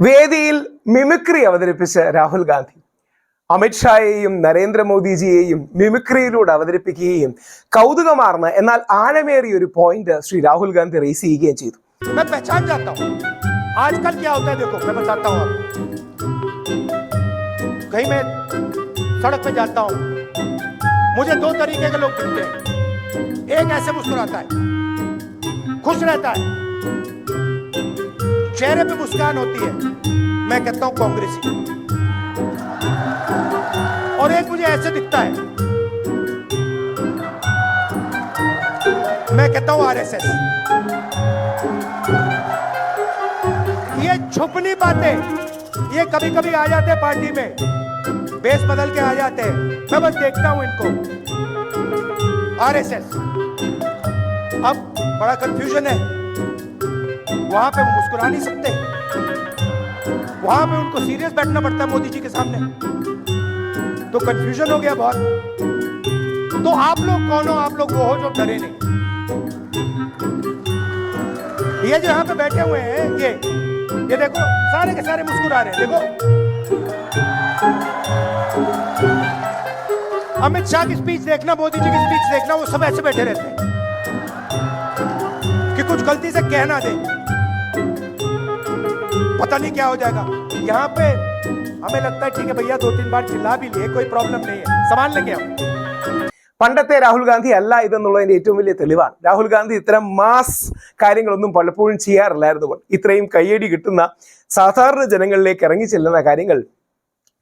വേദിയിൽ മിമിക്രി അവതരിപ്പിച്ച് രാഹുൽ ഗാന്ധി അമിത്ഷായെയും നരേന്ദ്രമോദിജിയെയും മിമിക്രിയിലൂടെ അവതരിപ്പിക്കുകയും കൗതുകമാർന്ന് എന്നാൽ ആഴമേറിയ ഒരു പോയിന്റ് ശ്രീ രാഹുൽ ഗാന്ധി റേസ് ചെയ്യുകയും ചെയ്തു मैं पहचान जाता हूं आजकल क्या होता है देखो मैं बताता हूं आपको कहीं मैं सड़क पे जाता हूं मुझे दो तरीके के लोग दिखते हैं एक ऐसे मुस्कुराता है खुश रहता है चेहरे पे मुस्कान होती है। मैं कहता हूँ कांग्रेसी। और एक मुझे ऐसे दिखता है। मैं कहता हूँ आरएसएस। ये छुपनी बातें, ये कभी कभी आ जाते हैं पार्टी में। बेस बदल के आ जाते हैं। मैं बस देखता हूँ इनको। आरएसएस। अब बड़ा कंफ्यूजन है। वहाँ पे मुस्कुरा नहीं सकते। वहाँ पे उनको सीरियस बैठना पड़ता है मोदी जी के सामने। तो कंफ्यूजन हो गया बहुत। तो आप लोग कौन हो? आप लोग वो हो जो डरे नहीं। ये जो यहाँ पे बैठे हुए हैं, ये ये देखो, सारे के सारे मुस्कुरा रहे हैं, देखो। अमित शाह की स्पीच देखना, मोदी जी की स्पीच देखना, वो सब ऐसे बैठे रहते हैं। कुछ गलती से कह ना दे पता नहीं क्या हो जाएगा यहाँ पे हमें लगता है ठीक है भैया दो तीन बार चिल्ला भी लिए कोई प्रॉब्लम नहीं है संभाल लेंगे हम പണ്ടത്തെ രാഹുൽ ഗാന്ധി അല്ല ഇതെന്നുള്ളതിന്റെ ഏറ്റവും വലിയ തെളിവാണ് രാഹുൽ ഗാന്ധി ഇത്തരം മാസ് കാര്യങ്ങളൊന്നും പലപ്പോഴും ചെയ്യാറില്ലായിരുന്നു പോലും. ഇത്രയും കയ്യടി കിട്ടുന്ന സാധാരണ ജനങ്ങളിലേക്ക് ഇറങ്ങി ചെല്ലുന്ന കാര്യങ്ങൾ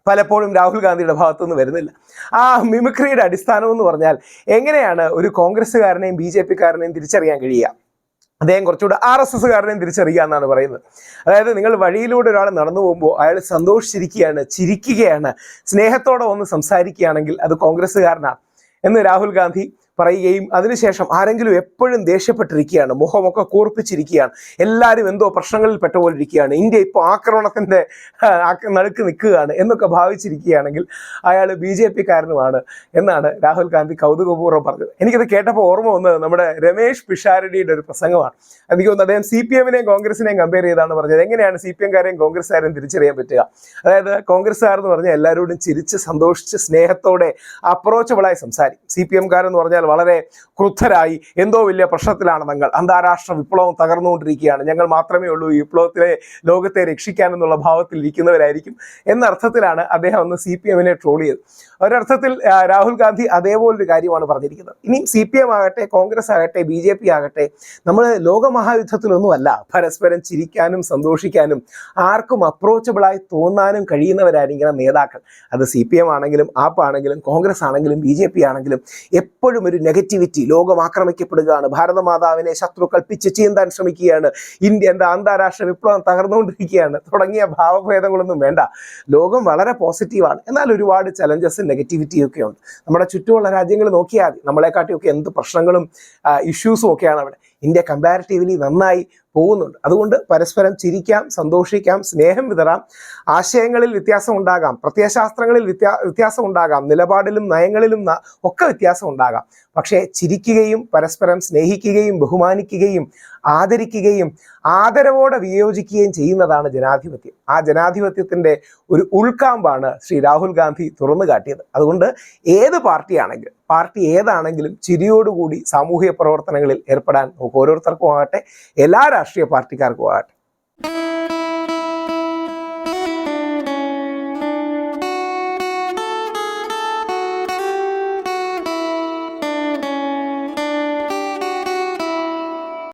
പലപ്പോഴും രാഹുൽ ഗാന്ധിയുടെ ഭാഗത്തുനിന്ന് വരുന്നില്ല ആ മിമിക്രിയുടെ അടിസ്ഥാനം എന്ന് പറഞ്ഞാൽ എങ്ങനെയാണ് ഒരു കോൺഗ്രസ്സുകാരനെയും ബി ജെ പിക്കാരനെയും തിരിച്ചറിയാൻ കഴിയുക അദ്ദേഹം കുറച്ചുകൂടെ ആർ എസ് എസ്സുകാരനെയും തിരിച്ചറിയുക എന്നാണ് പറയുന്നത്. അതായത് നിങ്ങൾ വഴിയിലൂടെ ഒരാൾ നടന്നു പോകുമ്പോൾ അയാൾ സന്തോഷിച്ചിരിക്കുകയാണ് ചിരിക്കുകയാണ് സ്നേഹത്തോടെ ഒന്ന് സംസാരിക്കുകയാണെങ്കിൽ അത് കോൺഗ്രസ്സുകാരനാണ് എന്ന് രാഹുൽ ഗാന്ധി പറയുകയും അതിനുശേഷം ആരെങ്കിലും എപ്പോഴും ദേഷ്യപ്പെട്ടിരിക്കുകയാണ് മുഖമൊക്കെ കൂർപ്പിച്ചിരിക്കുകയാണ് എല്ലാവരും എന്തോ പ്രശ്നങ്ങളിൽ പെട്ട പോലെ ഇരിക്കുകയാണ് ഇന്ത്യ ഇപ്പോൾ ആക്രമണത്തിന്റെ നടുക്ക് നിൽക്കുകയാണ് എന്നൊക്കെ ഭാവിച്ചിരിക്കുകയാണെങ്കിൽ അയാൾ ബി ജെ പിക്കാരനുമാണ് എന്നാണ് രാഹുൽ ഗാന്ധി കൗതുകപൂർവം പറഞ്ഞത്. എനിക്കത് കേട്ടപ്പോൾ ഓർമ്മ വന്നത് നമ്മുടെ രമേഷ് പിഷാരടിയുടെ ഒരു പ്രസംഗമാണ്. എനിക്ക് തോന്നുന്നു അദ്ദേഹം സി പി എമ്മിനെയും കോൺഗ്രസിനെയും കമ്പയർ ചെയ്താണ് പറഞ്ഞത്. എങ്ങനെയാണ് സി പി എംകാരെയും കോൺഗ്രസ്സുകാരെയും തിരിച്ചറിയാൻ പറ്റുക? അതായത് കോൺഗ്രസ്സുകാർ എന്ന് പറഞ്ഞാൽ എല്ലാവരോടും ചിരിച്ച് സന്തോഷിച്ച് സ്നേഹത്തോടെ അപ്രോച്ചബിളായി സംസാരിക്കും. സി പി എംകാരെന്ന് പറഞ്ഞാൽ വളരെ ക്രുദ്ധരായി എന്തോ വലിയ പ്രശ്നത്തിലാണ് ഞങ്ങൾ അന്താരാഷ്ട്ര വിപ്ലവം തകർന്നുകൊണ്ടിരിക്കുകയാണ്. ഞങ്ങൾ മാത്രമേ ഉള്ളൂ ഈ വിപ്ലവത്തിലെ ലോകത്തെ രക്ഷിക്കാനെന്നുള്ള ഭാവത്തിൽ ഇരിക്കുന്നവരായിരിക്കും എന്ന അർത്ഥത്തിലാണ് അദ്ദേഹം അന്ന് സി പി എമ്മിനെ ട്രോൾ ചെയ്തത്. ഒരർത്ഥത്തിൽ രാഹുൽ ഗാന്ധി അതേപോലൊരു കാര്യമാണ് പറഞ്ഞിരിക്കുന്നത്. ഇനിയും സി പി എം ആകട്ടെ കോൺഗ്രസ് ആകട്ടെ ബി ജെ പി ആകട്ടെ നമ്മൾ ലോകമഹായുദ്ധത്തിലൊന്നുമല്ല പരസ്പരം ചിരിക്കാനും സന്തോഷിക്കാനും ആർക്കും അപ്രോച്ചബിളായി തോന്നാനും കഴിയുന്നവരായിരിക്കണം നേതാക്കൾ. അത് സി പി എം ആണെങ്കിലും ആപ്പ് ആണെങ്കിലും കോൺഗ്രസ് ആണെങ്കിലും ബി ജെ പി ആണെങ്കിലും എപ്പോഴും നെഗറ്റിവിറ്റി ലോകം ആക്രമിക്കപ്പെടുകയാണ്. ഭാരതമാതാവിനെ ശത്രുക്കൾ പിച്ച് ചീന്താൻ ശ്രമിക്കുകയാണ്. ഇന്ത്യ എന്താ അന്താരാഷ്ട്ര വിപ്ലവം തകർന്നുകൊണ്ടിരിക്കുകയാണ്. തുടങ്ങിയ ഭാവഭേദങ്ങളൊന്നും വേണ്ട. ലോകം വളരെ പോസിറ്റീവാണ് എന്നാൽ ഒരുപാട് ചലഞ്ചസ് നെഗറ്റിവിറ്റിയും ഒക്കെ ഉണ്ട്. നമ്മുടെ ചുറ്റുമുള്ള രാജ്യങ്ങൾ നോക്കിയാൽ നമ്മളെക്കാട്ടിയൊക്കെ എന്ത് പ്രശ്നങ്ങളും ഇഷ്യൂസും ഒക്കെയാണ് അവിടെ. ഇന്ത്യ കമ്പാരിറ്റീവ്ലി നന്നായി പോകുന്നുണ്ട്. അതുകൊണ്ട് പരസ്പരം ചിരിക്കാം സന്തോഷിക്കാം സ്നേഹം വിതറാം. ആശയങ്ങളിൽ വ്യത്യാസം ഉണ്ടാകാം പ്രത്യയശാസ്ത്രങ്ങളിൽ വ്യത്യാ വ്യത്യാസം ഉണ്ടാകാം നിലപാടിലും നയങ്ങളിലും ഒക്കെ വ്യത്യാസം ഉണ്ടാകാം. പക്ഷേ ചിരിക്കുകയും പരസ്പരം സ്നേഹിക്കുകയും ബഹുമാനിക്കുകയും ആദരിക്കുകയും ആദരവോടെ വിയോജിക്കുകയും ചെയ്യുന്നതാണ് ജനാധിപത്യം. ആ ജനാധിപത്യത്തിന്റെ ഒരു ഉൾക്കാമ്പാണ് ശ്രീ രാഹുൽ ഗാന്ധി തുറന്നു കാട്ടിയത്. അതുകൊണ്ട് ഏത് പാർട്ടിയാണെങ്കിലും പാർട്ടി ഏതാണെങ്കിലും ചിരിയോടുകൂടി സാമൂഹിക പ്രവർത്തനങ്ങളിൽ ഏർപ്പെടാൻ നമുക്ക് ഓരോരുത്തർക്കും ആകട്ടെ. എല്ലാ राष्ट्रीय पार्टी का अर्गवाट